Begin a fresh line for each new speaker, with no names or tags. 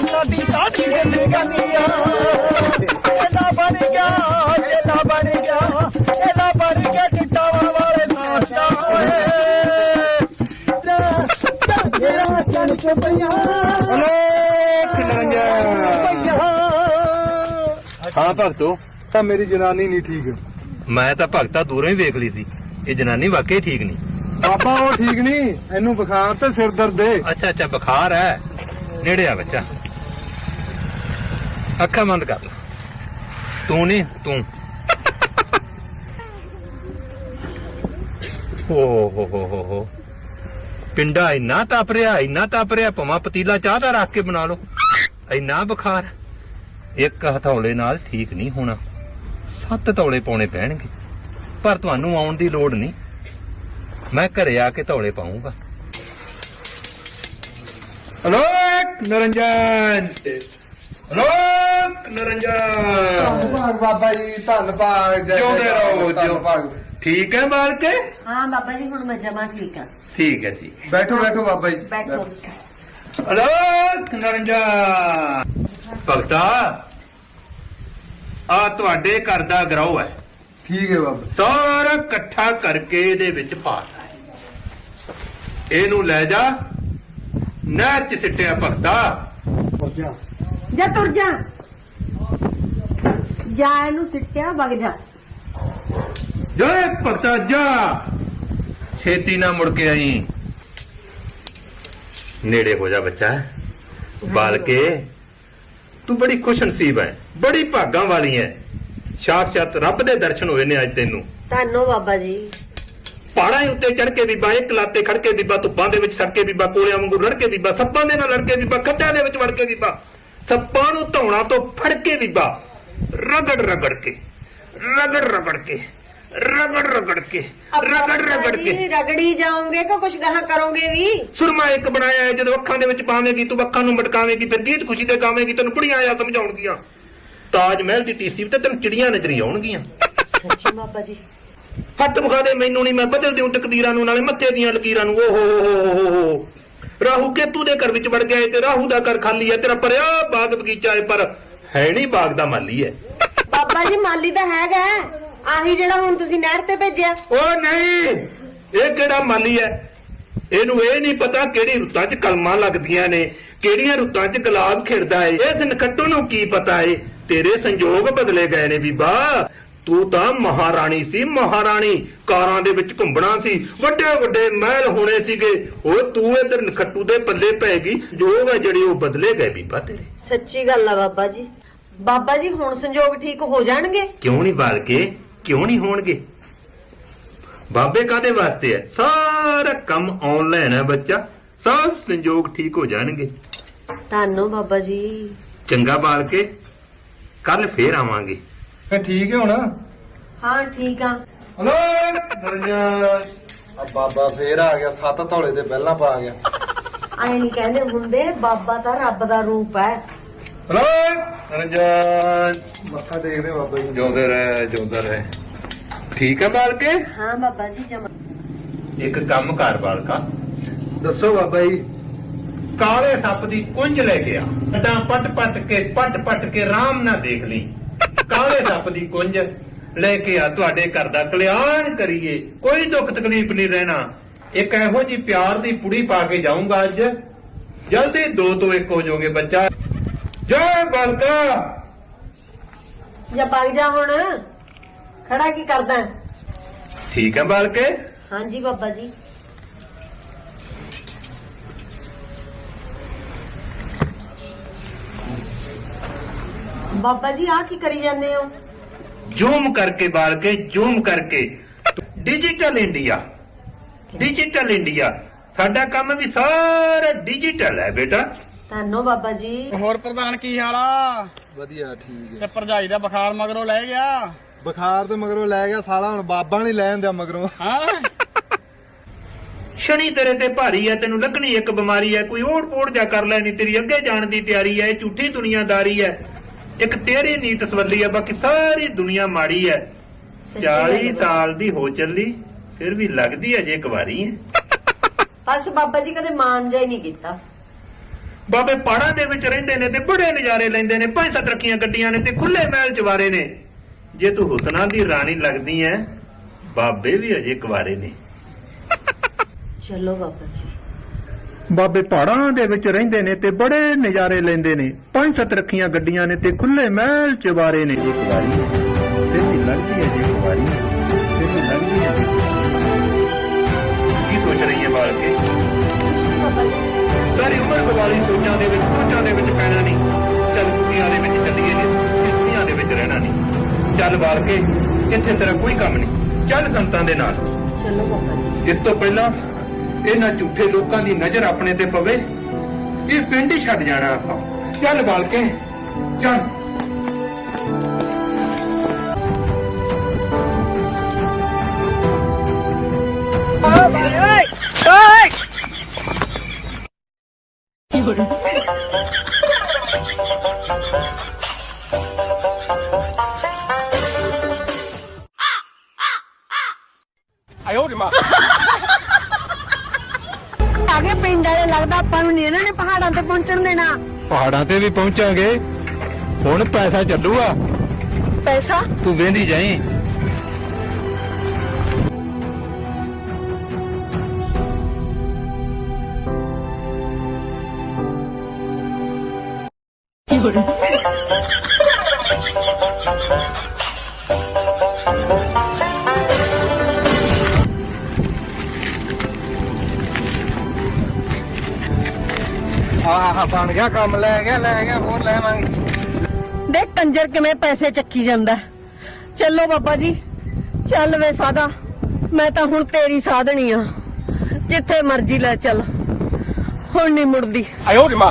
ਸਾਡੀ ਸਾਡੀ ਹਿੱਲ ਗੰਦੀਆਂ ਇਹਦਾ ਬਣ ਗਿਆ ਇਹਦਾ ਬਣ ਗਿਆ ਇਹਦਾ ਬਣ ਗਿਆ ਚਿੱਟਾਵਾਂ ਵਾਲੇ ਨਾਚਾ ਓਏ। ਜਿਹੜਾ ਚੜ ਕੇ ਪਿਆ
ਅਲੋਖ ਨਰੰਜਾ ਹਾਂ ਭਗਤੋ।
ਤਾਂ ਮੇਰੀ ਜਨਾਨੀ ਨਹੀਂ ਠੀਕ।
ਮੈਂ ਤਾਂ ਭਗਤਾ ਦੂਰੋਂ ਹੀ ਵੇਖ ਲਈ ਸੀ। ਇਹ ਜਨਾਨੀ ਵਾਕਈ ਠੀਕ ਨਹੀਂ।
ਬਾਬਾ ਉਹ ਠੀਕ ਨਹੀਂ। ਇਹਨੂੰ ਬੁਖਾਰ ਤੇ ਸਿਰ ਦਰਦ ਏ।
ਅੱਛਾ ਅੱਛਾ ਬੁਖਾਰ ਹੈ। ਨੇੜੇ ਆ ਬੱਚਾ। ਅੱਖਾਂ ਬੰਦ ਕਰ ਲੈ। ਤੂੰ ਨਹੀਂ ਤੂੰ। ਓ ਹੋ ਹੋ ਹੋ ਹੋ। ਪਿੰਡਾ ਇੰਨਾ ਤਪ ਰਿਹਾ, ਇੰਨਾ ਤਪ ਰਿਹਾ, ਭਵਾਂ ਪਤੀਲਾ ਚਾਹ ਦਾ ਰੱਖ ਕੇ ਬਣਾ ਲਓ। ਇੰਨਾ ਬੁਖਾਰ। ਇੱਕ ਹਥੌਲੇ ਨਾਲ ਠੀਕ ਨਹੀਂ ਹੋਣਾ। ਸੱਤ ਤੌਲੇ ਪਾਉਣੇ ਪੈਣਗੇ। ਪਰ ਤੁਹਾਨੂੰ ਆਉਣ ਦੀ ਲੋੜ ਨਹੀਂ। ਮੈਂ ਘਰੇ ਆ ਕੇ ਤੌਲੇ ਪਾਉਂਗਾ। ਅਲੋਕ ਨਰੰਜਨ। ਅਲੋਕ ਨਰੰਜਨ।
ਧੰਨਵਾਦ ਬਾਬਾ ਜੀ ਧੰਨਵਾਦ ਜੈ
ਜਿਉਂਦੇ
ਜੈ
ਰਹੋ, ਜਿਉਂ-
ਧੰਨਵਾਦ।
ਠੀਕ ਹੈ ਬਾਲਕੇ
ਹਾਂ ਬਾਬਾ ਜੀ ਹੁਣ ਮੈਂ ਜਮਾ ਠੀਕ ਆ
ਠੀਕ ਹੈ ਠੀਕ
ਬੈਠੋ ਬੈਠੋ ਬਾਬਾ ਜੀ।
ਬੈਠੋ।
ਨਰੰਜਨ। ਭਗਤਾ ਆ ਤੁਹਾਡੇ ਘਰ ਦਾ ਗਰੋ ਹੈ।
ਠੀਕ ਹੈ ਬਾਬਾ।
ਸਾਰਾ ਇਕੱਠਾ ਕਰਕੇ ਇਹਦੇ ਵਿੱਚ ਪਾਤਾ ਹੈ। ਇਹਨੂੰ ਲੈ ਜਾ। ਨਹਿਰ ਚ ਸਿੱਟਿਆ ਭਗਤਾ।
ਜਾ ਤੁਰ ਜਾ। ਜਾ ਇਹਨੂੰ ਸਿੱਟਿਆ ਵਗ ਜਾ।
ਜੈ ਭਗਤਾ ਜਾ। ਛੇਤੀ ਨਾ ਮੁੜ ਕੇ ਆਈ। ਨੇੜੇ ਹੋ ਜਾ ਬੱਚਾ। ਬਾਲ ਕੇ ਤੂੰ ਬੜੀ ਖੁਸ਼ ਨਸੀਬ ਹੈ ਬੜੀ ਭਾਗਾਂ ਵਾਲੀ ਹੈ ਸਾਖਸ਼ਾਤ ਰੱਬ ਦੇ ਦਰਸ਼ਨ ਹੋਏ ਨੇ ਅੱਜ ਤੈਨੂੰ।
ਧੰਨੋ ਬਾਬਾ ਜੀ।
ਪਹਾੜਾਂ ਉੱਤੇ ਚੜ ਕੇ ਬੀਬਾ ਇੱਕ ਲਾਤੇ ਖੜ ਕੇ ਬੀਬਾ ਧੁੱਪਾਂ ਦੇ ਵਿੱਚ ਸੜ ਕੇ ਬੀਬਾ ਕੋਲਿਆਂ ਵਾਂਗੂ ਰੜ ਕੇ ਬੀਬਾ ਸੱਪਾਂ ਦੇ ਨਾਲ ਲੜ ਕੇ ਬੀਬਾ ਖੱਡਾਂ ਦੇ ਵਿੱਚ ਵੜ ਕੇ ਬੀਬਾ। ਸੱਪਾਂ ਨੂੰ ਧੌਣਾ ਤੋਂ ਫੜ ਕੇ ਬੀਬਾ ਰਗੜ ਰਗੜ ਕੇ ਰਗੜ ਰਗੜ ਕੇ ਰਗੜ ਰਗੜ ਕੇ ਰਗੜ ਰਗੜ ਕੇ।
ਰਗੜੀ ਜਾਓਗੇ ਕਿ ਕੁਝ ਗਾਹਾਂ ਕਰੋਗੇ ਵੀ?
ਸੁਰਮਾ ਇੱਕ ਬਣਾਇਆ ਹੈ, ਜਦੋਂ ਅੱਖਾਂ ਦੇ ਵਿੱਚ ਪਾਵੇਂਗੀ ਤੂੰ ਅੱਖਾਂ ਨੂੰ ਮਟਕਾਵੇਂਗੀ ਫਿਰ ਗੀਤ ਖੁਸ਼ੀ ਦੇ ਗਾਵੇਂਗੀ ਤੈਨੂੰ ਬੁੜੀਆਂ ਆ ਸਮਝਾਉਣਗੀਆਂ ਤਾਜ ਮਹਿਲ ਦੀ ਟੀਸੀ ਤੇ ਤੈਨੂੰ ਚਿੜੀਆਂ ਨਜ਼ਰ ਆਉਣਗੀਆਂ।
ਸੱਚੀ ਬਾਬਾ ਜੀ।
ਹੱਥ ਵਿਖਾ ਦੇ ਮੈਨੂੰ ਨਹੀਂ ਮੈਂ ਬਦਲ ਦਿਉ ਤਕਦੀਰਾਂ ਨੂੰ ਨਾਲੇ ਮੱਥੇ ਦੀਆਂ ਲਕੀਰਾਂ ਨੂੰ। ਓ ਹੋ ਹੋ ਹੋ ਹੋ ਹੋ। ਰਾਹੂ ਕੇਤੂ ਦੇ ਘਰ ਵਿੱਚ ਵੜ ਗਿਆ ਤੇ ਰਾਹੂ ਦਾ ਘਰ ਖਾਲੀ ਹੈ ਤੇਰਾ ਪਰਿਆ ਬਾਗ ਬਗੀਚਾ ਏ ਪਰ ਹੈ ਨਹੀਂ ਬਾਗ ਦਾ ਮਾਲੀ ਹੈ
ਬਾਬਾ ਜੀ ਮਾਲੀ ਤਾਂ ਹੈਗਾ। ਆਹੀ ਜਿਹੜਾ ਹੁਣ ਤੁਸੀਂ ਨਹਿਰ ਤੇ ਭੇਜਿਆ।
ਓ ਨਹੀਂ ਇਹ ਕਿਹੜਾ ਮਾਲੀ ਹੈ ਇਹਨੂੰ ਇਹ ਨਹੀਂ ਪਤਾ ਕਿਹੜੀ ਰੁੱਤਾਂ 'ਚ ਕਲਮਾਂ ਲੱਗਦੀਆਂ ਨੇ ਕਿਹੜੀਆਂ ਰੁੱਤਾਂ 'ਚ ਗੁਲਾਬ ਖਿੜਦਾ ਏ। ਇਹ ਨਖੱਟੂ ਨੂੰ ਕੀ ਪਤਾ ਏ? ਤੇਰੇ ਸੰਜੋਗ ਬਦਲੇ ਗਏ ਨੇ ਬੀਬਾ। ਤੂੰ ਤਾਂ ਮਹਾਰਾਣੀ ਸੀ ਮਹਾਰਾਣੀ। ਕਾਰਾਂ ਦੇ ਵਿੱਚ ਘੁੰਮਣਾ ਸੀ। ਵੱਡੇ ਵੱਡੇ ਮਹਿਲ ਹੋਣੇ ਸੀਗੇ। ਉਹ ਤੂੰ ਇਧਰ ਨਖੱਟੂ ਦੇ ਪੱਲੇ ਪੈ ਗਈ। ਜੋਗ ਹੈ ਜਿਹੜੇ ਉਹ ਬਦਲੇ ਗਏ ਬੀਬਾ ਤੇਰੇ।
ਸੱਚੀ ਗੱਲ ਆ ਬਾਬਾ ਜੀ। ਬਾਬਾ ਜੀ ਹੁਣ ਸੰਜੋਗ ਠੀਕ ਹੋ ਜਾਣਗੇ?
ਕਿਉਂ ਨਹੀਂ ਬਾਲ ਕੇ ਕਿਉਂ ਨਹੀਂ ਹੋਣਗੇ? ਬਾਬੇ ਕਾਦੇ ਵਾਸਤੇ ਹੈ ਸਾਰਾ ਕੰਮ ਆਨਲਾਈਨ ਹੈ ਬੱਚਾ। ਸਭ ਸੰਜੋਗ ਠੀਕ ਹੋ ਜਾਣਗੇ।
ਧੰਨੋ ਬਾਬਾ ਜੀ।
ਚੰਗਾ ਬਾਲ ਕੇ ਕੱਲ ਫੇਰ ਆਵਾਂਗੇ।
ਫੇ ਠੀਕ ਹੈ ਹੁਣ?
ਹਾਂ ਠੀਕ ਆ।
ਹਲੋ ਆ ਬਾਬਾ ਫੇਰ ਆ ਗਿਆ ਸੱਤ ਧੌਲੇ ਤੇ ਪਹਿਲਾਂ ਪਾ ਗਿਆ।
ਐ ਨਹੀਂ ਕਹਿੰਦੇ ਹੁੰਦੇ ਬਾਬਾ ਤਾਂ ਰੱਬ ਦਾ ਰੂਪ ਹੈ।
ਹਲੋ ਰੰਜਨ।
ਮੱਥਾ ਦੇਖਦੇ ਬਾਬਾ ਜੀ।
ਜਿਉਂਦੇ ਰਹਿ ਜਿਉਂਦਾ ਰਹਿ। ਠੀਕ ਹੈ ਬਾਲ ਕੇ
ਹਾਂ ਬਾਬਾ ਜੀ ਜਮਾ।
ਇੱਕ ਕੰਮ ਕਰ ਬਾਲਕਾ।
ਦੱਸੋ ਬਾਬਾ ਜੀ
ਕਾਲੇ ਸੱਪ ਦੀ ਕੁੰਝ ਲੈ ਕੇ ਆ। ਅੱਡਾਂ ਪੱਟ ਪੱਟ ਕੇ ਪੱਟ ਪੱਟ ਕੇ ਆਰਾਮ ਨਾਲ ਦੇਖ ਲਈ। ਕਾਲੇ ਸੱਪ ਦੀ ਕੁੰਝ ਲੈ ਕੇ ਆ ਤੁਹਾਡੇ ਘਰ ਦਾ ਕਲਿਆਣ ਕਰੀਏ। ਕੋਈ ਦੁੱਖ ਤਕਲੀਫ ਨਹੀਂ ਰਹਿਣਾ। ਇੱਕ ਇਹੋ ਜੀ ਪਿਆਰ ਦੀ ਪੁੜੀ ਪਾ ਕੇ ਜਾਊਂਗਾ ਅੱਜ। ਜਲਦੀ ਦੋ ਤੋਂ ਇੱਕ ਹੋ ਜਾਓਗੇ ਬੱਚਾ। ਜੈ ਬਾਲਕਾ!
ਜਾਂ ਵਗ ਜਾ ਹੁਣ। ਖੜਾ ਕੀ ਕਰਦਾ?
ਠੀਕ ਹੈ ਬਾਲਕੇ?
ਹਾਂਜੀ ਬਾਬਾ ਜੀ। ਬਾਬਾ ਜੀ ਆ ਕੀ ਕਰੀ ਜਾਂਦੇ ਹੋ?
ਜ਼ੂਮ ਕਰਕੇ ਬਾਲਕੇ ਜ਼ੂਮ ਕਰਕੇ। ਡਿਜੀਟਲ ਇੰਡੀਆ ਡਿਜੀਟਲ ਇੰਡੀਆ ਸਾਡਾ ਕੰਮ ਵੀ ਸਾਰਾ ਡਿਜੀਟਲ ਹੈ ਬੇਟਾ।
ਧੰਨੋ ਬਾਬਾ ਜੀ।
ਹੋਰ ਪ੍ਰਧਾਨ ਕੀ ਹਾਲ ਆ?
ਵਧੀਆ ਠੀਕ
ਤੇ ਭਰਜਾਈ ਦਾ ਬੁਖਾਰ ਮਗਰੋਂ ਲੈ ਗਿਆ?
ਬੁਖਾਰ ਤੇ ਮਗਰੋਂ ਲੈ ਗਿਆ ਸਾਲਾ ਹੁਣ ਬਾਬਾ ਨਹੀਂ ਲੈਣ ਦਿਆ ਮਗਰੋਂ।
ਹਾਂ?
ਸ਼ਨੀ ਤੇਰੇ ਤੇ ਭਾਰੀ ਹੈ ਤੈਨੂੰ ਲੱਗਣੀ ਇੱਕ ਬਿਮਾਰੀ ਹੈ ਕੋਈ ਓੜ ਪੋੜ ਜਾ ਕਰ ਲੈਣੀ ਤੇਰੀ ਅੱਗੇ ਜਾਣ ਦੀ ਤਿਆਰੀ ਹੈ ਇਹ ਝੂਠੀ ਦੁਨੀਆਦਾਰੀ ਹੈ। ਇੱਕ ਤੇਰੀ ਨੀਤ ਸਵੱਲੀ ਹੈ ਬਾਕੀ ਸਾਰੀ ਦੁਨੀਆ ਮਾੜੀ ਹੈ
ਸੱਚੀ ਗੱਲ
40
ਹੈ।
ਸਾਲ ਦੀ ਹੋ ਚੱਲੀ ਫਿਰ ਵੀ ਲੱਗਦੀ ਹੈ ਜੇ ਕੁਵਾਰੀ ਹੈ
ਬਸ ਬਾਬਾ ਜੀ ਕਦੇ ਮਾਨ ਜਾ ਹੀ ਨਹੀਂ ਕੀਤਾ।
ਬਾਬੇ ਪਹਾੜਾਂ ਦੇ ਵਿੱਚ ਰਹਿੰਦੇ ਨੇ ਤੇ ਬੜੇ ਨਜ਼ਾਰੇ ਲੈਂਦੇ ਨੇ ਪੰਜ ਸੱਤ ਰੱਖੀਆਂ ਗੱਡੀਆਂ ਨੇ ਤੇ ਖੁੱਲੇ ਮਹਿਲ ਚਵਾਰੇ ਨੇ। ਜੇ ਤੂੰ ਹੁਸਨਾ ਦੀ ਰਾਣੀ ਲੱਗਦੀ ਐ ਬਾਬੇ ਵੀ ਅਜੇ ਕੁਵਾਰੇ ਨੇ।
ਚਲੋ ਬਾਬਾ ਜੀ।
ਬਾਬੇ ਪਹਾੜਾਂ ਦੇ ਵਿੱਚ ਰਹਿੰਦੇ ਨੇ ਤੇ ਬੜੇ ਨਜ਼ਾਰੇ ਲੈਂਦੇ ਨੇ। ਪੰਜ ਸੱਤ ਰੱਖੀਆਂ ਗੱਡੀਆਂ ਨੇ ਤੇ ਖੁੱਲੇ ਮਹਿਲ ਚਵਾਰੇ ਨੇ। ਇੱਕ ਵਾਰੀ। ਤੇ ਵੀ ਲੱਗਦੀ ਹੈ ਜੇ ਵਾਰੀ। ਤੇ ਵੀ ਲੱਗਦੀ ਹੈ ਜੇ। ਕੀ ਸੋਚ ਰਹੀ ਹੈ ਬਾਲ ਕੇ ਸਾਰੀ ਉਮਰ ਗਵਾਲੀ ਸੋਚਾਂ ਦੇ ਵਿੱਚ ਸੋਚਾਂ ਦੇ ਵਿੱਚ ਪੈਣਾ ਨਹੀਂ। ਚੱਲ ਦੁਨੀਆ ਦੇ ਵਿੱਚ ਚੱਲੀਏ ਨੇ ਦੁਨੀਆ ਦੇ ਵਿੱਚ ਰਹਿਣਾ ਨਹੀਂ। ਚੱਲ ਬਾਲ ਕੇ ਇੱਥੇ ਤੇਰਾ ਕੋਈ ਕੰਮ ਨਹੀਂ। ਚੱਲ ਸੰਤਾਂ ਦੇ ਨਾਲ।
ਚਲੋ ਬਾਬਾ ਜੀ।
ਇਸ ਤੋਂ ਪਹਿਲਾਂ ਇਹਨਾਂ ਝੂਠੇ ਲੋਕਾਂ ਦੀ ਨਜ਼ਰ ਆਪਣੇ ਤੇ ਪਵੇ। ਇਹ ਪਿੰਡ ਹੀ ਛੱਡ ਜਾਣਾ ਆਪਾਂ। ਚੱਲ ਬਾਲ ਕੇ ਚੱਲ
ਆ ਗਏ ਪਿੰਡ ਵਾਲੇ ਲੱਗਦਾ ਆਪਾਂ ਨੂੰ ਨਹੀਂ ਇਹਨਾਂ ਨੇ ਪਹਾੜਾਂ ਤੇ ਪਹੁੰਚਣ ਦੇਣਾ।
ਪਹਾੜਾਂ ਤੇ ਵੀ ਪਹੁੰਚਾਂਗੇ। ਹੁਣ ਪੈਸਾ ਚੱਲੂਗਾ।
ਪੈਸਾ?
ਤੂੰ ਵੇਂਦੀ ਜਾਈਂ।
ਆਹ
ਕੰਜਰ ਕਿਵੇਂ ਪੈਸੇ ਚੱਕੀ ਜਾਂਦਾ? ਚੱਲੋ ਬਾਬਾ ਜੀ ਚੱਲ ਵੇ ਸਾਦਾ ਮੈਂ ਤਾਂ ਹੁਣ ਤੇਰੀ ਸਾਧਣੀ ਆ। ਜਿੱਥੇ ਮਰਜ਼ੀ ਲੈ ਚੱਲ ਹੁਣ ਨਹੀਂ ਮੁੜਦੀ।
ਆਇਓ ਰੇ ਮਾਂ।